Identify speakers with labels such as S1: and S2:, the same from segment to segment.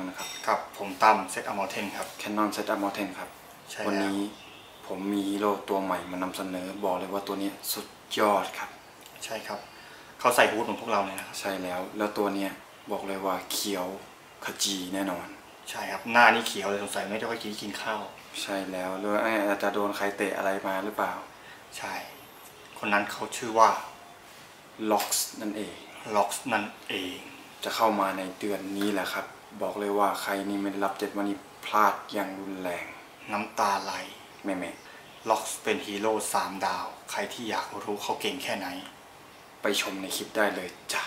S1: งนะครับ
S2: ครับผมตั้มเซตอมอเทนครับ
S1: Canon Setup m o 10ครับ
S2: ใช่
S1: วั
S2: แล้ว
S1: นี้ผมมีฮีโร่ตัวใหม่มานำเสนอบอกเลยว่าตัวนี้สุดยอดครับ
S2: ใช่ครับ เขาใส่ฮูดของพวกเราเลยนะครับ
S1: ใช่แล้ว แล้วตัวเนี้ยบอกเลยว่าเขียวขจีแน่นอน
S2: ใช่ครับหน้านี่เขียวเลยสงสัยไม่ได้ค่อยกินกินข้าว
S1: ใช่แล้วหรือว่าอาจจะโดนใครเตะอะไรมาหรือเปล่า
S2: ใช่ คนนั้นเขาชื่อว่า
S1: Locks นั่นเอง
S2: ล็อกนั่นเอง
S1: จะเข้ามาในเดือนนี้แหละครับ บอกเลยว่าใครนี่ไม่ได้รับเจ็ดวันนี้พลาดอย่างรุนแรง
S2: น้ำตาไหล
S1: แม่แม่
S2: ล็อกเป็นฮีโร่สามดาว ใครที่อยากรู้เขาเก่งแค่ไหน
S1: ๆไปชมในคลิปได้เลยจ้ะ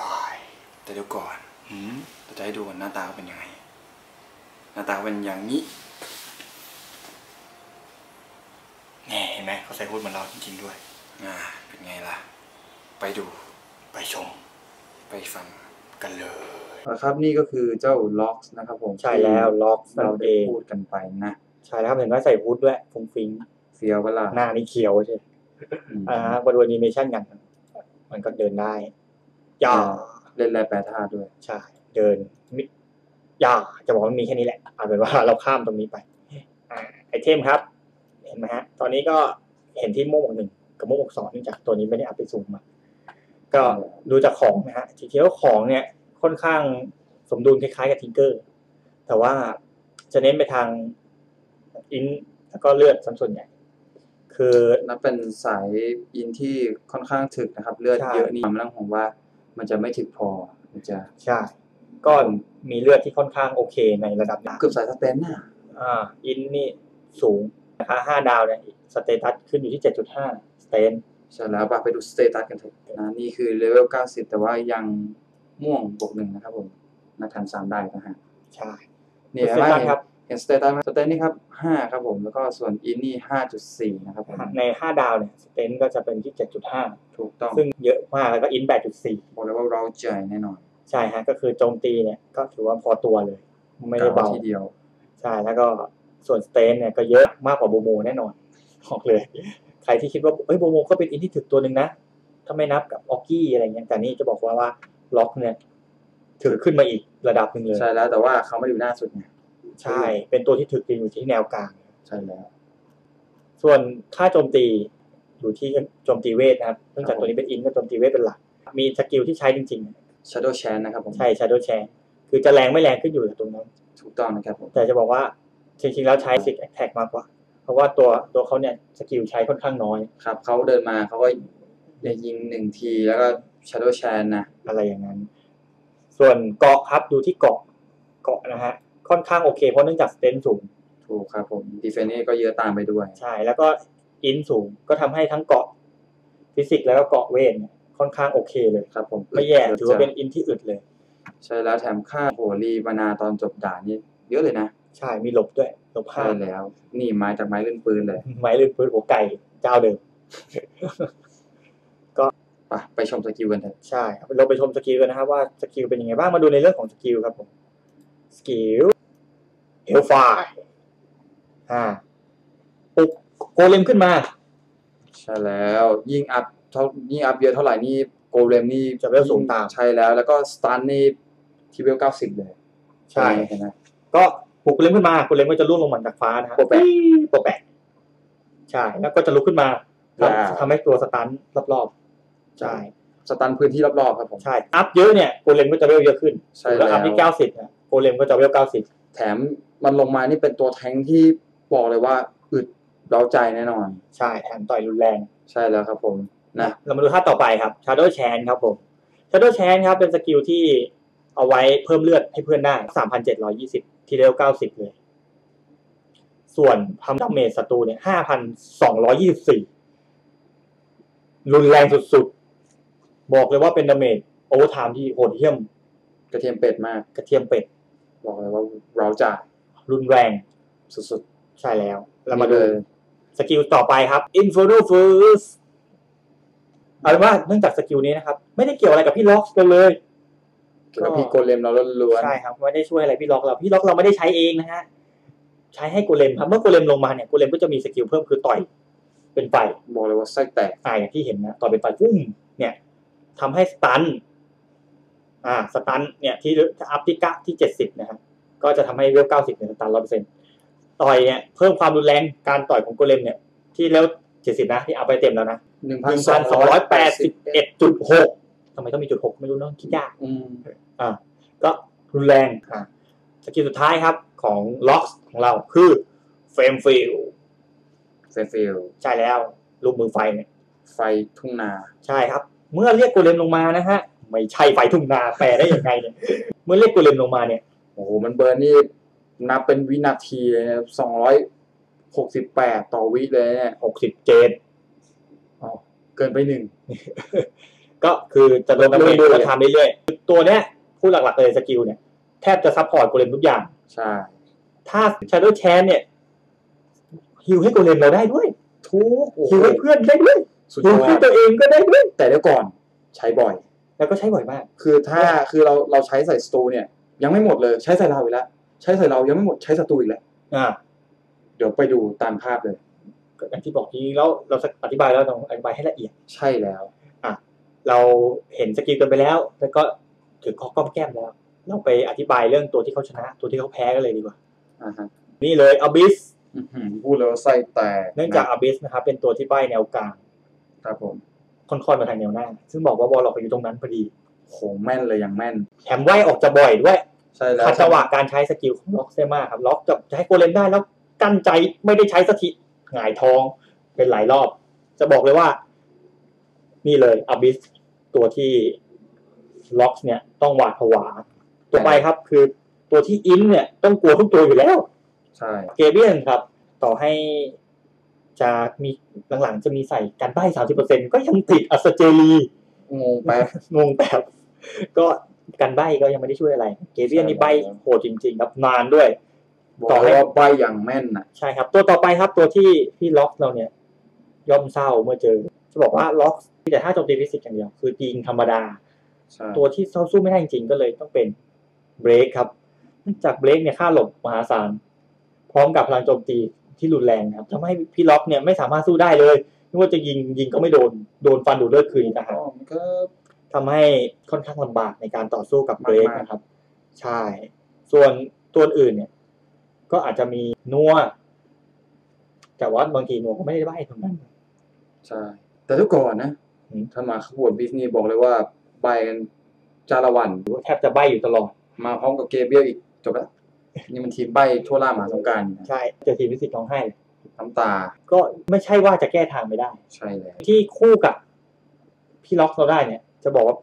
S2: บาย
S1: แต่เดี๋ยวก่อน
S2: หืม
S1: เราจะให้ดูว่าหน้าตาเป็นยังไง หน้าตาเป็นอย่างนี้
S2: แน่เห็นไหมเขาใส่ฮูดเหมือนเราจริงๆด้วย
S1: อ่า เป็นไงล่ะ ไปดู
S2: ไปชม
S1: ไปฟัง
S2: กันเลย
S1: ครับนี่ก็คือเจ้าล็อกนะครับผม
S3: ใช่แล้วล็อก
S1: เรา
S3: นั่น
S1: ได้
S3: เอง
S1: พูดกันไปนะ
S3: ใช่แล้วครับเห็นว่าใส่ฮูดด้วยฟุ้งฟิง
S1: เฟียวเวลา
S3: หน้านี่เขียวใช่
S1: อืม
S3: อ่ามาดูแอนิเมชันกัน มันก็เดินได้ย่า
S1: เล่นแรแปรธาตุด้วย
S3: ใช่ เดินมิย่าจะบอกว่ามันมีแค่นี้แหละเอาเป็นว่าเราข้ามตรงนี้ไปอ่าไอเทมครับ เห็นไหมฮะ ตอนนี้ก็เห็นที่โม่หมวกหนึ่งกับโม่หมวกสองเนื่องจากตัวนี้ไม่ได้อัพไปสูงมา ก็ดูจากของนะฮะทีเดียวของเนี่ย ค่อนข้างสมดุลคล้ายๆกับทิงเกอร์ แต่ว่าจะเน้นไปทางอินแล้วก็เลือดสัส่วนใหญ่ คือ
S1: นับเป็นสายอินที่ค่อนข้างถึกนะครับ เลือด
S3: ใช่
S1: เยอะนี่ไม่ต้องห่วงว่า มันจะไม่ถึกพอมันจะ
S3: ใช่ก็มีเลือดที่ค่อนข้างโอเคในระดับหน้า
S1: เกือบสายสเตนน่ะ
S3: อ่าอินนี่สูงนะคะห้าดาวเนี่ยสเตตัสขึ้นอยู่ที่เจ็ดจุดห้าสเตน
S1: ใช่แล้วไปดูสเตตัสกันเถอะนะนี่คือเลเวล90แต่ว่ายัง ม่วงบวกหนึ่งนะครับผมนักทันสามได้นะฮะ
S3: ใช่
S1: นี่
S3: ส
S1: เห็น
S3: เต
S1: ไหม
S3: ตัสครับ
S1: เห็นสเตตัสไหมสเตตัสนี่ครับ5ครับผมแล้วก็ส่วนอินนี่5.4นะครับผม
S3: ในห้าดาวเนี่ยสเตนก็จะเป็นที่เจ็ดจุดห้า
S1: ถูกต้อง
S3: ซึ่งเยอะมากแล้วก็อินแปดจุดสี่
S1: บอกเลยว่าเราใจแน่นอน
S3: ใช่ฮะก็คือโจมตีเนี่ยก็ถือว่าพอตัวเลย ไม่ได้เบา
S1: ทีเดียว
S3: ใช่แล้วก็ส่วนสเตนเนี่ยก็เยอะมากกว่าโบโมแน่นอนบอกเลย ใครที่คิดว่าเอ้ยโบโมก็เป็นอินที่ถึกตัวหนึ่งนะถ้าไม่นับกับออกกี้อะไรเงี้ยแต่นี่จะบอกว่าว่า ล็อกเนี่ยถือขึ้นมาอีกระดับหนึ่งเลย
S1: ใช่แล้วแต่ว่าเขาไม่ได้อยู่หน้าสุดไง
S3: ใช่ เป็นตัวที่ถึกจริงอยู่ที่แนวกลาง
S1: ใช่แล้ว
S3: ส่วนค่าโจมตีอยู่ที่โจมตีเวทนะครับเนื่องจากตัวนี้เป็นอินก็โจมตีเวทเป็นหลัก มีสกิลที่ใช้จริง
S1: Shadow Chan นะครับผม
S3: ๆใช่ Shadow Chain คือจะแรงไม่แรงขึ้นอยู่กับตรงนั้น
S1: ถูกต้องนะครับผม
S3: แต่จะบอกว่าจริงๆแล้วใช้สิกแอคแท็กมากกว่า เพราะว่าตัวตัวเขาเนี่ยสกิลใช้ค่อนข้างน้อย
S1: ครับเขาเดินมาเขาก็จะยิงหนึ่งทีแล้วก็ Shadow Chan นะ
S3: อะไรอย่างนั้น ส่วนเกาะครับดูที่เกาะเกาะนะฮะ ค่อนข้างโอเคเพราะเนื่องจากสเตนสูง
S1: ถูกครับผมดีเฟนนี่ก็เยอะตามไปด้วย
S3: ใช่ แล้วก็อินสูงก็ทำให้ทั้งเกาะฟิสิกส์แล้วก็เกาะเวทเนี่ยค่อนข้างโอเคเลย
S1: ครับผม
S3: ไม่แย่ถือว่าเป็นอินที่อึดเลย
S1: ใช่แล้วแถมค่าโหรีมานาตอนจบด่านนี่เยอะเลยนะ
S3: ใช่มีหลบด้วยหลบ
S1: ใช่
S3: ห้า
S1: แล้ว นี่ไม้จากไม้เล่นปืนเลย
S3: ไม้ลื่นปืนหัวไก่เจ้าเดิม
S1: ไปไปชมสกิลกันเถอะ
S3: ใช่ครับเราไปชมสกิลกันนะครับว่าสกิลเป็นยังไงบ้างมาดูในเรื่องของสกิลครับผมสกิลเฮลไฟอ่าปลุกโกเลมขึ้นมา
S1: ใช่แล้วยิ่งอัพเท่ายิ่งอัพเยอะเท่าไหร่นี่โกเลมนี่
S3: จะเวลสูงตาม
S1: ใช่แล้ว แล้วก็สตันนี่ที่เวลเก้าสิบเลย
S3: ใช่
S1: เห็นไหม
S3: ก็ปลุกโกเลมขึ้นมาโกเลมก็จะร่วงลงมาจากฟ้านะฮะ
S1: โปะแปะ
S3: โปะแปะใช่แล้วก็จะลุกขึ้นมา
S1: ว้าว
S3: ทำให้ตัวสตันรอบๆ ใช่
S1: สตันพื้นที่รอบๆครับผม
S3: ใช่อัพเยอะเนี่ยโกเลมก็จะเวลเยอะขึ้น
S1: ใช่
S3: แล้วอัพ
S1: แล้ว
S3: ที่เก้าสิบเนี่ยโกเลมก็จะเวลเก้าสิบ
S1: แถมมันลงมานี่เป็นตัวแทงค์ที่บอกเลยว่าอึดเร้าใจแน่นอน
S3: ใช่แถมต่อยรุนแรง
S1: ใช่แล้วครับผมนะ
S3: เรามาดูท่าต่อไปครับ Shadow Chain ครับผม Shadow Chain ครับเป็นสกิลที่เอาไว้เพิ่มเลือดให้เพื่อนได้ 3,720 ทีเดียว90 เลย ส่วนทำดาเมจศัตรูเนี่ย 5,224 รุนแรงสุดๆ บอกเลยว่าเป็นดาเมจโอเวอร์ไทม์ที่โหดเหี้ยม
S1: กระเทียมเป็ดมาก
S3: กระเทียมเป็ด
S1: บอกเลยว่าเร้าใจ
S3: รุนแรง
S1: สุด
S3: ใช่แล้ว
S1: ๆ
S3: เรามาดู
S1: นี่เลย
S3: สกิลต่อไปครับ Inferno First เอาเป็นว่าเนื่องจากสกิลนี้นะครับ ไม่ได้เกี่ยวอะไรกับพี่ล็อกเลย
S1: เกี่ยวกับพี่โกเลมเราล้วน
S3: ใช่ครับไม่ได้ช่วยอะไรพี่ล็อกเราพี่ล็อกเราไม่ได้ใช้เองนะฮะใช้ให้โกเลมครับเมื่อโกเลมลงมาเนี่ยโกเลมก็จะมีสกิลเพิ่มคือต่อยเป็นไฟ
S1: ๆบอกเลยว่าไส้แตก
S3: อ่าอย่างที่เห็นนะต่อยเป็นไฟปุ้มเนี่ย ทำให้สตันอ่าสตันเนี่ยที่อัพที่กะที่เจ็ดสิบนะฮะก็จะทำให้เวลเก้าสิบเนี่ยสตันร้อยเปอร์เซ็นต์ต่อยเนี่ยเพิ่มความรุนแรงการต่อยของโกเลมเนี่ย ที่แล้วเจ็ดสิบนะที่เอาไปเต็มแล้วนะ
S1: หนึ่ง
S3: ห
S1: พัน
S3: นึ่ง
S1: สอ
S3: พั
S1: ง
S3: นสอง
S1: ร้
S3: ร้
S1: อ
S3: อยย
S1: แป
S3: แป
S1: ด
S3: ด
S1: สิ
S3: สิ
S1: บบ
S3: เอ็ดจุดหกทำไมต้องมีจุดหกไม่รู้เนาะคิดยาก
S1: อืม
S3: อ่าก็รุนแรงอ่าสกิลสุดท้ายครับของล็อกของเราคือเฟรมฟิล
S1: เฟรฟิล
S3: ใช่แล้ว ลูกมือไฟเนี่ย
S1: ไฟทุ่งนา
S3: ใช่ครับ เมื่อเรียกโกเลมลงมานะฮะ ไม่ใช่ไฟทุ่งนาแปลได้ยังไงเนี่ย เมื่อเรียกโกเลมลงมาเนี่ย
S1: โอ้โห มันเบิร์นนี่นับเป็นวินาทีเลยนะสองร้อยหกสิบแปดต่อวิเลยเนี่ย
S3: หกสิบเจ็ด
S1: อ๋อเกินไปหนึ่ง
S3: ก็คือจะโดนดาเมจ
S1: เรื่อยๆ
S3: ก็ทำเรื่อยๆ ตัวเนี้ยพูดหลักๆเลยสกิลเนี่ย แทบจะซัพพอร์ตโกเลมทุกอย่าง
S1: ใช่
S3: ถ้า Shadow Chance เนี่ยฮิวให้โกเลมเราได้ด้วย
S1: ทุกโอ้โห
S3: ฮิวให้เพื่อนได้ด้วย
S1: สุ ด
S3: ฮิวย
S1: อ
S3: ให้
S1: ด
S3: ตัวเองก็ได้ด้วย
S1: แต่เดี๋ยวก่อนใช้บ่อย
S3: แล้วก็ใช้บ่อยมาก
S1: คือถ้าคือเราเราใช้ใส่สตูเนี่ย ยังไม่หมดเลยใช้ใส่เราอีกแล้วใช้ใส่เรายังไม่หมดใช้ศัตรูอีกแล้ว
S3: อ่า
S1: เดี๋ยวไปดูตามภาพเลย
S3: ก็อย่างที่บอกทีนี้แล้วเราอธิบายแล้วต้องอธิบายให้ละเอียด
S1: ใช่แล้ว
S3: เราเห็นสกิลกันไปแล้ว แล้วก็ถือข้อก้อมแก้มแล้ว เราไปอธิบายเรื่องตัวที่เขาชนะ ตัวที่เขาแพ้กันเลยดีกว่า
S1: อ่าฮะ
S3: นี่เลยอ b บิส
S1: อื้อหือพูดเลยว่าไส้แตก
S3: เนื่องจากอ b บิสนะครับเป็นตัวที่ใบแนวกลาง
S1: ครับผม
S3: ค่อนๆมาทางแนวหน้า ซึ่งบอกว่าบอลเราอยู่ตรงนั้นพอดี
S1: โหแม่นเลยอย่างแม่น
S3: แถมไหวออกจะบ่อยด้วย
S1: ใช่แล้ว
S3: ขัดจังหวะการใช้สกิลของล็อกเซมาครับ ล็อกจะจะให้โกเลมได้แล้วกั้นใจไม่ได้ใช้สถิหงายท้องเป็นหลายรอบ จะบอกเลยว่า นี่เลยอ b บิสตัวที่ล็อกเนี่ยต้องหวาดผวาตัวไปครับ คือตัวที่อินเนี่ยต้องกลัวทุกตัวอยู่แล้ว
S1: ใช่
S3: เกเบียนครับ ต่อให้ จะมีหลังๆจะมีใส่การใบ้สามสิบเปอร์เซ็นก็ยังติดอัสเจรี
S1: งงแป๊บ
S3: งงแบบก็การใบ้ก็ยังไม่ได้ช่วยอะไร เกเบียนนี่ใบ้โหดจริง ๆ ครับนานด้วย
S1: บอก
S3: ต่อให้
S1: เลยว่าใบอย่างแม่นน่ะ
S3: ใช่ครับ ตัวต่อไปครับตัวที่ที่ล็อกเราเนี่ย ย่อมเศร้าเมื่อเจอ จะบอกว่าล็อกมีแต่ท่าโจมตีฟิสิกส์อย่างเดียวคือยิงธรรมดา
S1: ใช่
S3: ตัวที่เขาสู้ไม่ได้จริงๆก็เลยต้องเป็นเบรกครับเนื่องจากเบรกเนี่ยค่าหลบมหาศาลพร้อมกับพลังโจมตี ที่รุนแรงครับทำให้พี่ล็อกเนี่ยไม่สามารถสู้ได้เลยไม่ว่าจะยิงยิงก็ไม่โดนโดนฟันดูดเลือดคืนอีกต่างหาก
S1: อ๋อมันก็
S3: ทำให้ค่อนข้างลำบากในการต่อสู้กับเบรก
S1: มากๆ
S3: นะครับ ใช่ ส่วนตัวอื่นเนี่ย ก็อาจจะมีนัวแต่ว่าบางทีนัวก็ไม่ได้ใบ้ตรงนั้น
S1: ใช่แต่ทุกก่อนนะ
S3: อืม
S1: ถ้ามาขบวนบิสนี่บอกเลยว่าใบกันจาละวัน
S3: หรือว่าแทบจะใบ้อยู่ตลอด
S1: มาพร้อมกับเกเบียลอีกจบแล้ว นี่มันทีมใบทั่วล่ามหาสงกราร
S3: ใช่เจอทีมวิสิตร้องไห้
S1: น้ำตา
S3: ก็ไม่ใช่ว่าจะแก้ทางไม่ได้
S1: ใช่แล้ว
S3: ที่คู่กับพี่ล็อกเราได้เนี่ย จะบอกว่า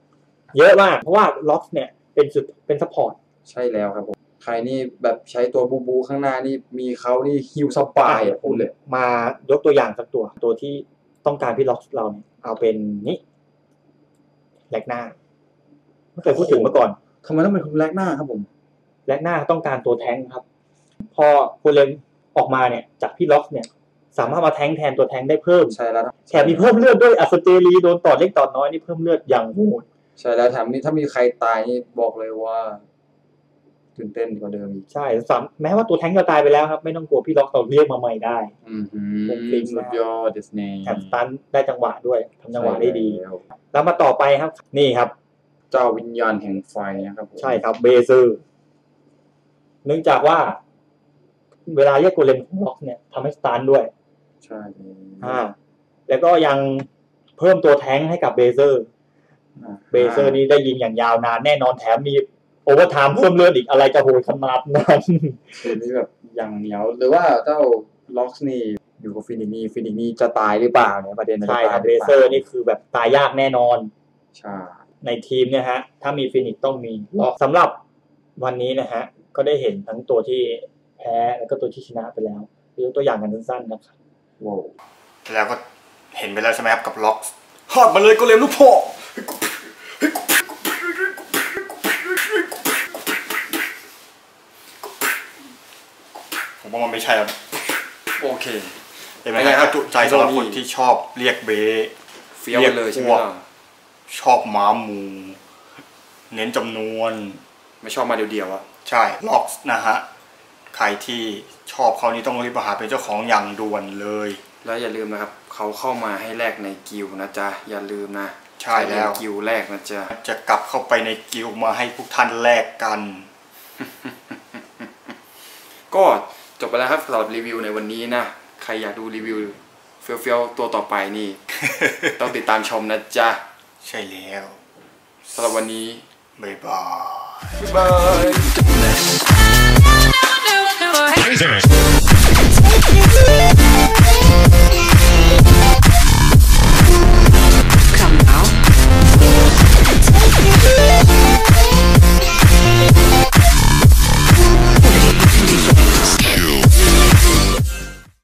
S3: เยอะมาก เพราะว่าล็อกเนี่ยเป็นจุดเป็นซัพพอร์ต
S1: ใช่แล้วครับผมใครนี่แบบใช้ตัวบูบูข้างหน้านี่มีเขานี่ฮิวสปายอะพูดเลย
S3: มายกตัวอย่างสักตัว ตัวที่ต้องการพี่ล็อกเราเนี่ยเอาเป็นนี่แลกหน้าไม่เคยพูดถึงมาก่อน
S1: ทำไมต้องเป็นคนแรกหน้าครับผม
S3: แลกหน้าต้องการตัวแท้งครับ พอคูเลมออกมาเนี่ยจากพี่ล็อกเนี่ย สามารถมาแท้งแทนตัวแท้งได้เพิ่ม
S1: ใช่แล้ว
S3: แถมมีเพิ่มเลือดด้วยอัสเตรีโดนต่อเล็กต่อน้อยนี่เพิ่มเลือดอย่างโหด
S1: ใช่แล้วแถมมีถ้ามีใครตายนี่บอกเลยว่าตื่นเต้นกว่าเดิมอีก
S3: ใช่สามแม้ว่าตัวแท้งจะตายไปแล้วครับ ไม่ต้องกลัวพี่ล็อกเราเรียกมาใหม่ได้
S1: อือหื
S3: ผม
S1: อ
S3: ฟิน
S1: สุ
S3: มาก
S1: ดยอดดิสนีย์
S3: แถมสตันได้จังหวะด้วยทำจังหวะได้ดี
S1: ใช่แล้ว
S3: แล้วมาต่อไปครับ นี่ครับ
S1: เจ้าวิญญาณแห่งไฟนะครับผม
S3: ใช่ครับเบเซอร์ เนื่องจากว่า เวลาเรียกโกเลมของล็อกเนี่ยทำให้สตันด้วย
S1: ใช่แล้ว
S3: อ่า แล้วก็ยังเพิ่มตัวแท้งให้กับเบเซอร์
S1: อ่า
S3: เบเซอร์นี้ได้ยิงอย่างยาวนานแน่นอนแถมมีโอเวอร์ไทม์เพิ่มเลือดอีกอะไรจะโหดขนาดนั้น
S1: คือนี่แบบอย่างเหนียวหรือว่าเจ้าล็อกนี่อยู่กับฟินิกนี่ฟินิกนี่จะตายหรือเปล่าเนี่ยประเด็นมันจะ
S3: ใช่
S1: ตาย
S3: ครับ
S1: ห
S3: เบ
S1: รือปล่า
S3: เซอร์นี่คือแบบตายยากแน่นอน
S1: ใช่
S3: ในทีมเนี่ยฮะ ถ้ามีฟินิกซ์ต้องมีล็อกสำหรับ วันนี้นะฮะก็ได้เห็นทั้งตัวที่แพ้แล้วก็ตัวที่ชนะไปแล้วยกตัวอย่างกันสั้นๆนะครับ
S1: ว้าว
S2: แล้วก็เห็นไปแล้วใช่ไหมครับกับล็อกฮอดมาเลยก็เลมลูกพ่อผมว่ามันไม่ใช่ครับ
S1: โอเค
S2: เห็นไหม
S1: เป็นไง
S2: ค
S1: ครั
S2: รับบจุใจสำหรับคนที่ชอบเรียกเบส
S1: เฟี้ยวไปเลยใช่ไหม
S2: เรียกพวก
S1: ล่ะ
S2: ชอบม้าหมู เน้นจำนวน
S1: ไม่ชอบมาเดียวๆอะ
S2: ใช่ล็อกนะฮะใครที่ชอบเขานี่ต้องรีบมาหาเป็นเจ้าของอย่างด่วนเลย
S1: แล้วอย่าลืมนะครับเขาเข้ามาให้แลกในกิลด์นะจ๊ะอย่าลืมนะ
S2: ใใช่แล้ว
S1: กิวแรกนะจ๊ะ
S2: จะกลับเข้าไปในกิลด์มาให้พวกท่านแลกกัน
S1: ก็จบไปแล้วครับสำหรับรีวิวในวันนี้นะใครอยากดูรีวิวเฟี้ยวๆตัวต่อไปนี่ ต้องติดตามชมนะจ๊ะ
S2: ใช่แล้ว
S1: สำหรับวันนี้
S2: บ๊ายบาย
S1: บ๊